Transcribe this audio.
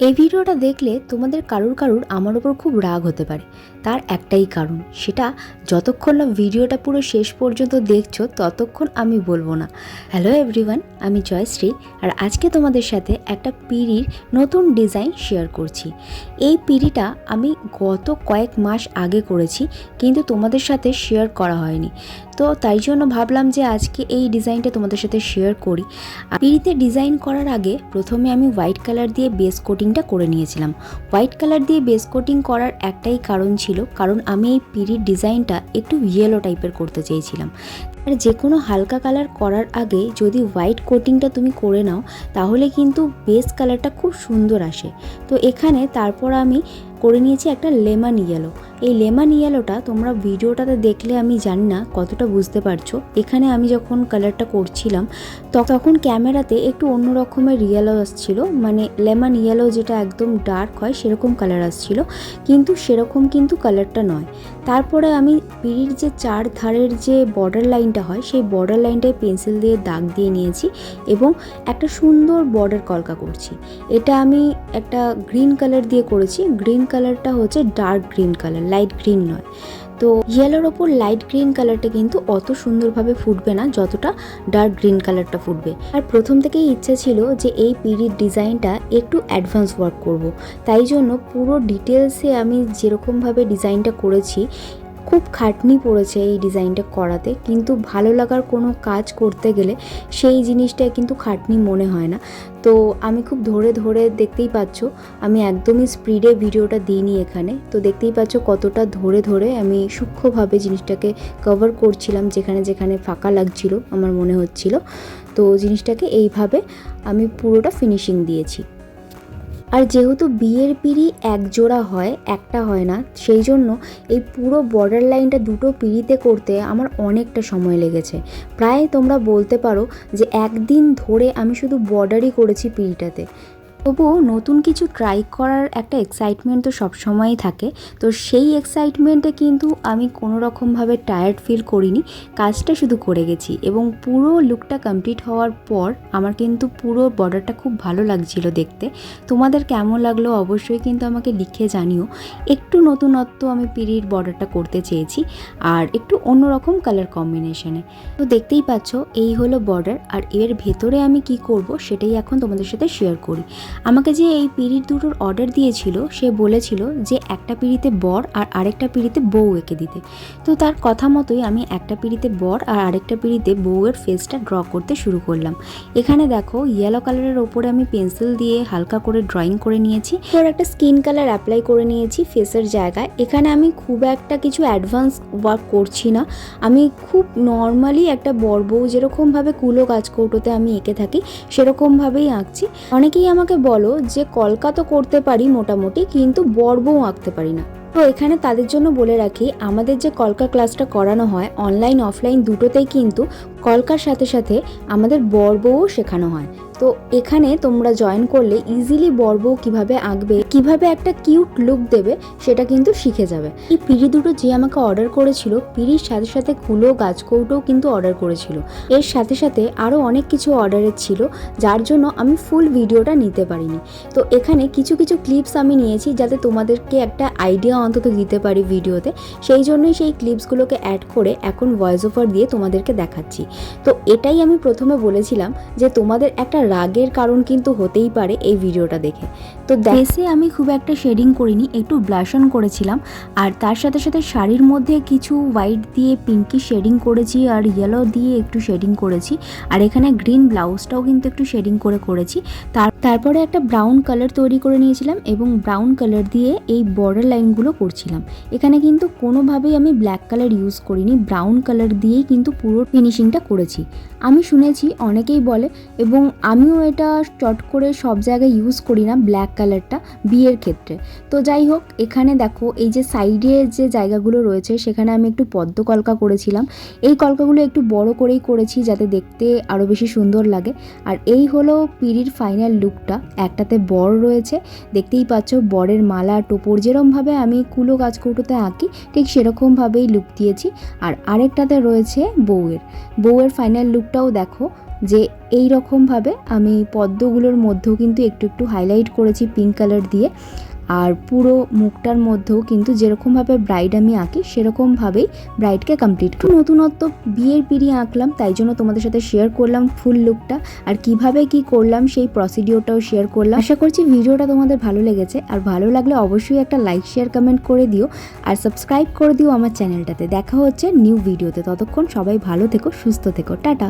এই ভিডিওটা দেখলে তোমাদের কারুর কারুর আমার ওপর খুব রাগ হতে পারে। তার একটাই কারণ, সেটা যতক্ষণ না ভিডিওটা পুরো শেষ পর্যন্ত দেখছ, ততক্ষণ আমি বলব না। হ্যালো এভরিওয়ান আমি জয়শ্রী, আর আজকে তোমাদের সাথে একটা পিড়ির নতুন ডিজাইন শেয়ার করছি। এই পিড়িটা আমি গত কয়েক মাস আগে করেছি, কিন্তু তোমাদের সাথে শেয়ার করা হয়নি। তো তাই জন্য ভাবলাম যে আজকে এই ডিজাইনটা তোমাদের সাথে শেয়ার করি। পিড়িতে ডিজাইন করার আগে প্রথমে আমি হোয়াইট কালার দিয়ে বেস কোটিংটা করে নিয়েছিলাম। হোয়াইট কালার দিয়ে বেস কোটিং করার একটাই কারণ ছিল, কারণ আমি এই পিড়ির ডিজাইনটা একটু ইয়েলো টাইপের করতে চেয়েছিলাম। আর যে কোনো হালকা কালার করার আগে যদি হোয়াইট কোটিংটা তুমি করে নাও, তাহলে কিন্তু বেস কালারটা খুব সুন্দর আসে। তো এখানে তারপর আমি করে নিয়েছি একটা লেমন ইয়েলো এই লেমন ইয়েলোটা তোমরা ভিডিওটাতে দেখলে আমি জানি না কতটা বুঝতে পারছ। এখানে আমি যখন কালারটা করছিলাম তখন ক্যামেরাতে একটু অন্য রকমের ইয়েলো আসছিল। মানে লেমন ইয়েলো যেটা একদম ডার্ক হয়, সেরকম কালার আসছিল। কিন্তু সেরকম কিন্তু কালারটা নয়। তারপরে আমি পিড়ির যে চার ধারের যে বর্ডার লাইনটা হয়, সেই বর্ডার লাইনটায় পেন্সিল দিয়ে দাগ দিয়ে নিয়েছি এবং একটা সুন্দর বর্ডার কলকা করছি। এটা আমি একটা গ্রিন কালার দিয়ে করেছি। গ্রিন কালারটা হচ্ছে dark green colour light green নয় তো ইয়েলোর ওপর লাইট গ্রিন কালারটা কিন্তু অত সুন্দরভাবে ফুটবে না, যতটা ডার্ক গ্রিন কালারটা ফুটবে আর প্রথম থেকেই ইচ্ছা ছিল যে এই পিড়ির ডিজাইনটা একটু অ্যাডভান্স ওয়ার্ক করব। তাই জন্য পুরো ডিটেলসে আমি যেরকমভাবে ডিজাইনটা করেছি খুব খাটনি পড়েছে এই ডিজাইনটা করাতে, কিন্তু ভালো লাগার কোনো কাজ করতে গেলে সেই জিনিসটা কিন্তু খাটনি মনে হয় না। তো আমি খুব ধরে ধরে দেখতেই পাচ্ছ, আমি একদমই স্পিডে ভিডিওটা দিইনি এখানে। তো দেখতেই পাচ্ছ কতটা ধরে ধরে আমি সূক্ষ্মভাবে জিনিসটাকে কভার করছিলাম যেখানে যেখানে ফাঁকা লাগছিল, আমার মনে হচ্ছিল। তো জিনিসটাকে এইভাবে আমি পুরোটা ফিনিশিং দিয়েছি। আর যেহেতু বিয়ের পিঁড়ি একজোড়া হয়, একটা হয় না সেই জন্য এই পুরো বর্ডার লাইনটা দুটো পিড়িতে করতে আমার অনেকটা সময় লেগেছে। প্রায় তোমরা বলতে পারো যে একদিন ধরে আমি শুধু বর্ডারই করেছি পিড়িটাতে। তবুও নতুন কিছু ট্রাই করার একটা এক্সাইটমেন্ট তো সবসময়ই থাকে। তো সেই এক্সাইটমেন্টে কিন্তু আমি কোনো রকমভাবে টায়ার্ড ফিল করিনি, কাজটা শুধু করে গেছি এবং পুরো লুকটা কমপ্লিট হওয়ার পর আমার কিন্তু পুরো বর্ডারটা খুব ভালো লাগছিল দেখতে। তোমাদের কেমন লাগল অবশ্যই কিন্তু আমাকে লিখে জানিও। একটু নতুনত্ব আমি পিড়ির বর্ডারটা করতে চেয়েছি আর একটু অন্যরকম কালার কম্বিনেশনে তো দেখতেই পাচ্ছ, এই হলো বর্ডার আর এর ভেতরে আমি কি করব সেটাই এখন তোমাদের সাথে শেয়ার করি। আমাকে যে এই পিড়ির দুটোর অর্ডার দিয়েছিল, সে বলেছিল যে একটা পিড়িতে বর আর আরেকটা পিড়িতে বউ এঁকে দিতে। তো তার কথা মতোই আমি একটা পিড়িতে বর আর আরেকটা পিড়িতে বউয়ের ফেসটা ড্র করতে শুরু করলাম। এখানে দেখো ইয়েলো কালারের ওপরে আমি পেন্সিল দিয়ে হালকা করে ড্রয়িং করে নিয়েছি। এবার একটা স্কিন কালার অ্যাপ্লাই করে নিয়েছি ফেসের জায়গায়। এখানে আমি খুব একটা কিছু অ্যাডভান্স ওয়ার্ক করছি না। আমি খুব নর্মালি একটা বর বউ যেরকমভাবে কুলো গাছ কৌটোতে আমি এঁকে থাকি, সেরকমভাবেই আঁকছি। অনেকেই আমাকে বলো যে কলকাতা করতে পারি মোটামুটি কিন্তু বর্বও আঁকতে পারি না। তো এখানে তাদের জন্য বলে রাখি, আমাদের যে কলকা ক্লাসটা করানো হয় অনলাইন অফলাইন দুটোতেই কিন্তু কলকার সাথে সাথে আমাদের বর বউও শেখানো হয়। তো এখানে তোমরা জয়েন করলে ইজিলি বর বউ কীভাবে আঁকবে, কীভাবে একটা কিউট লুক দেবে, সেটা কিন্তু শিখে যাবে। এই পিড়ি দুটো যে আমাকে অর্ডার করেছিল, পিড়ির সাথে সাথে কুলো গাছকৌটোও কিন্তু অর্ডার করেছিল। এর সাথে সাথে আরও অনেক কিছু অর্ডারের ছিল, যার জন্য আমি ফুল ভিডিওটা নিতে পারিনি। তো এখানে কিছু কিছু ক্লিপস আমি নিয়েছি যাতে তোমাদেরকে একটা আইডিয়া অন্তত দিতে পারি ভিডিওতে। সেই জন্যই সেই ক্লিপসগুলোকে অ্যাড করে এখন ভয়েস ওভার দিয়ে তোমাদেরকে দেখাচ্ছি। তো এটাই আমি প্রথমে বলেছিলাম যে তোমাদের একটা রাগের কারণ কিন্তু হতেই পারে এই ভিডিওটা দেখে। তো দেশে আমি খুব একটা শেডিং করিনি, একটু ব্লাশন করেছিলাম। আর তার সাথে সাথে শাড়ির মধ্যে কিছু হোয়াইট দিয়ে পিঙ্কি শেডিং করেছি আর ইয়েলো দিয়ে একটু শেডিং করেছি। আর এখানে গ্রিন ব্লাউজটাও কিন্তু একটু শেডিং করে করেছি। তার, তারপরে একটা ব্রাউন কালার তৈরি করে নিয়েছিলাম এবং ব্রাউন কালার দিয়ে এই বর্ডার লাইনগুলো করছিলাম। এখানে কিন্তু কোনোভাবেই আমি ব্ল্যাক কালার ইউজ করিনি ব্রাউন কালার দিয়েই কিন্তু পুরো ফিনিশিংটা করেছি। আমি শুনেছি, অনেকেই বলে, এবং আমিও এটা চট করে সব জায়গায় ইউজ করি না ব্ল্যাক কালারটা বিয়ের ক্ষেত্রে। তো যাই হোক, এখানে দেখো, এই যে সাইডে যে জায়গাগুলো রয়েছে, সেখানে আমি একটু পদ্ম কলকা করেছিলাম। এই কলকাগুলো একটু বড় করেই করেছি যাতে দেখতে আরও বেশি সুন্দর লাগে। আর এই হলো পিড়ির ফাইনাল লুকটা একটাতে বর রয়েছে। দেখতেই পাচ্ছ, বরের মালা, টোপর, যেরমভাবে আমি কুলো গাছ কৌটোতে আঁকি, ঠিক সেরকমভাবেই লুক দিয়েছি। আর আরেকটাতে রয়েছে বউয়ের। বউয়ের ফাইনাল লুকটাও দেখো, যে এই রকমভাবে আমি পদ্মগুলোর মধ্যেও কিন্তু একটু একটু হাইলাইট করেছি পিঙ্ক কালার দিয়ে। আর পুরো মুখটার মধ্যেও কিন্তু যেরকমভাবে ব্রাইড আমি আঁকি সেরকমভাবেই ব্রাইডকে কমপ্লিট একটু নতুনত্ব বিয়ের পিড়ি আঁকলাম, তাই জন্য তোমাদের সাথে শেয়ার করলাম ফুল লুকটা আর কীভাবে কি করলাম সেই প্রসিডিওরটাও শেয়ার করলাম। আশা করছি ভিডিওটা তোমাদের ভালো লেগেছে, আর ভালো লাগলে অবশ্যই একটা লাইক শেয়ার কমেন্ট করে দিও, আর সাবস্ক্রাইব করে দিও আমার চ্যানেলটাতে দেখা হচ্ছে নিউ ভিডিওতে ততক্ষণ সবাই ভালো থেকো, সুস্থ থেকো। টাটা।